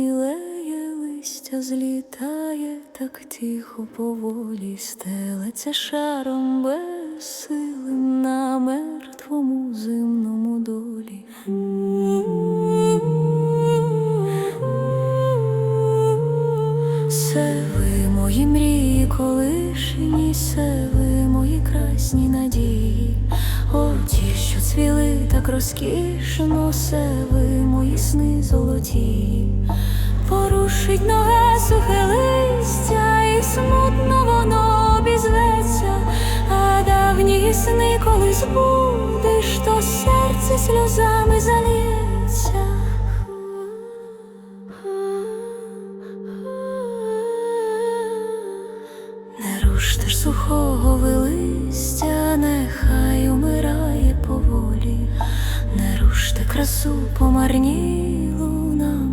білеє листя злітає, так тихо поволі стелеться шаром безсилим на мертвому земному долі. Се ви мої мрії колишні, се так розкішно, се ви мої сни золоті, порушить нове сухе листя, і смутно воно обізветься, а давні сни, коли збудеш, то серце сльозами залється. Не руште ж сухого ви красу помарнілу нам.